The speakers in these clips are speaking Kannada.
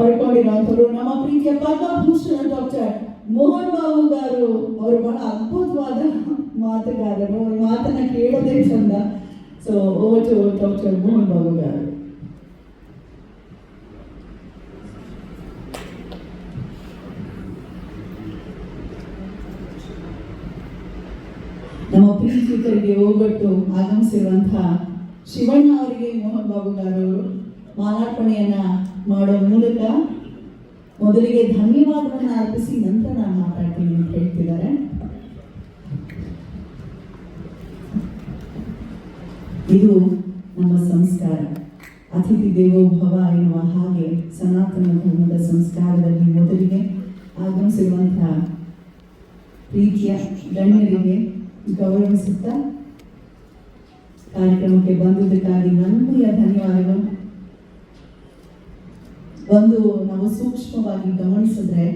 ಪಡ್ಕೊಂಡಿರುವಂಥವ್ರು. ನಮ್ಮ ಪ್ರೀತಿಯ ಪದ್ಮಭೂಷಣ ಡಾಕ್ಟರ್ ಮೋಹನ್ ಬಾಬು ಗಾರು ಅವರು ಬಹಳ ಅದ್ಭುತವಾದ ಮಾತುಗಾರರು. ಮಾತನ್ನ ಕೇಳೋದೇ ಚಂದ. So over to doctor Mohan Babu garu. ನಮ್ಮ ಪ್ರೀತಿಕರಿಗೆ ಹೋಗಟ್ಟು ಆಗಮಿಸಿರುವಂತಹ ಶಿವಣ್ಣ ಅವರಿಗೆ ಮೋಹನ್ ಬಾಬು ಗಾರು ಮಾಲಾರ್ಪಣೆಯನ್ನ ಮಾಡೋ ಮೂಲಕ ಮೊದಲಿಗೆ ಧನ್ಯವಾದವನ್ನು ಅರ್ಪಿಸಿ ನಂತರ ನಾನು ಮಾತಾಡ್ತೀನಿ ಅಂತ ಹೇಳ್ತಿದ್ದಾರೆ. ಇದು ನಮ್ಮ ಸಂಸ್ಕಾರ. ಅತಿಥಿ ದೇವೋ ಭವ ಎನ್ನುವ ಹಾಗೆ ಸನಾತನ ಧರ್ಮದ ಸಂಸ್ಕಾರದಲ್ಲಿ ಮೊದಲಿಗೆ ಆಗಮಿಸಿರುವಂತಹ ಪ್ರೀತಿಯ ಗಣ್ಯರಿಗೆ ಗೌರವಿಸುತ್ತಾ ಕಾರ್ಯಕ್ರಮಕ್ಕೆ ಬಂದಿದ್ದಕ್ಕಾಗಿ ನನ್ಮೆಯ ಧನ್ಯವಾದಗಳು. ಒಂದು ನಾವು ಸೂಕ್ಷ್ಮವಾಗಿ ಗಮನಿಸಿದ್ರೆ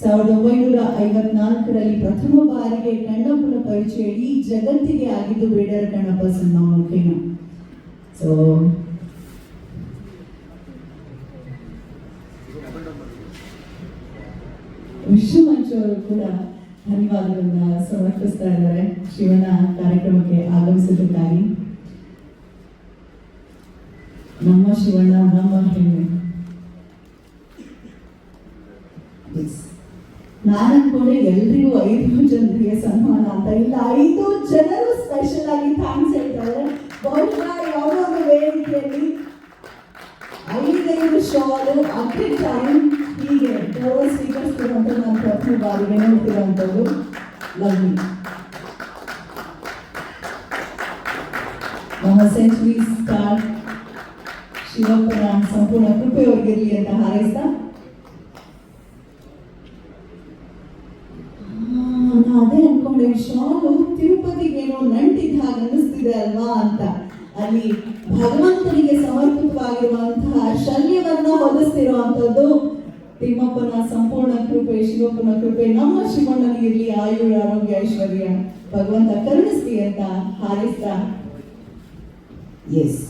ಸಾವಿರದ ಒಂಬೈನೂರ ಐವತ್ನಾಲ್ಕರಲ್ಲಿ ಪ್ರಥಮ ಬಾರಿಗೆ ಕಣ್ಣಪ್ಪನ ಪರಿಚಯ ಈ ಜಗತ್ತಿಗೆ ಆಗಿದ್ದು ಬೇಡರ ಕಣ್ಣಪ್ಪ ಸಿನಿಮಾ ಮುಖೇನ. ಸೊ ವಿಶ್ವಮಂಚ್ ಅವರು ಕೂಡ ಧನ್ಯವಾದಗಳನ್ನ ಸಮರ್ಪಿಸ್ತಾ ಇದ್ದಾರೆ. ಶಿವನ ಕಾರ್ಯಕ್ರಮಕ್ಕೆ ಆಗಮಿಸಿದ್ದಕ್ಕಾಗಿ. ನಮ್ಮ ಶಿವಣ್ಣ, ನಮ್ಮ ಹೆಣ್ಣು. Yes. ನಾನು ಅನ್ಕೊಂಡೆ ಎಲ್ರಿಗೂ ಐದು ಜನರಿಗೆ ಸನ್ಮಾನ ಅಂತ ಇಲ್ಲ, ಐದು ಜನರು ಸ್ಪೆಷಲ್ ಆಗಿ ಥ್ಯಾಂಕ್ಸ್ ಹೇಳ್ತಾರೆ. ಬಹುಶಃ ಯಾವುದೋ ಒಂದು ವೇದಿಕೆಯಲ್ಲಿ? ಐದೈದು ಶಾಲು ಅಟ್ ಎ ಟೈಮ್ ಹೀಗೆ ಗೌರವ ಸ್ವೀಕರಿಸ್ತಿರುವಂತ ನಾನು ಪ್ರತಿ ಬಾರಿಗೆ ನೋಡ್ತಿರುವಂಥದ್ದು. ಲವ್ಲಿ ನಮ್ಮ ಸೆಂಚುರಿ ಸ್ಟಾರ್ ಶಿವಪ್ಪನ ಸಂಪೂರ್ಣ ಕೃಪೆಯವರಿಗಿರಲಿ ಅಂತ ಹಾರೈಸ್ತಾ. ಅದೇ ಅನ್ಕೊಂಡೆ, ಶಾಲು ತಿರುಪತಿಗೆ ಏನೋ ನಂಟಿದ್ದ ಹಾಗೆ ಅನ್ನಿಸ್ತಿದೆ ಅಲ್ವಾ? ಅಂತ. ಅಲ್ಲಿ ಭಗವಂತನಿಗೆ ಸಮರ್ಪಿತವಾಗಿರುವಂತಹ ಶಲ್ಯವನ್ನ ಹೊಲಿಸ್ತಿರುವಂತದ್ದು ತಿಮ್ಮಪ್ಪನ ಸಂಪೂರ್ಣ ಕೃಪೆ, ಶಿವಪ್ಪನ ಕೃಪೆ, ನಮ್ಮ ಶಿವಣ್ಣನಿಗಿರ್ಲಿ ಆಯುರ ಆರೋಗ್ಯ, ಐಶ್ವರ್ಯ. ಭಗವಂತ ಕರುಣಿಸ್ತಿ ಅಂತ ಹಾರಿಸ್ತಾ. ಎಸ್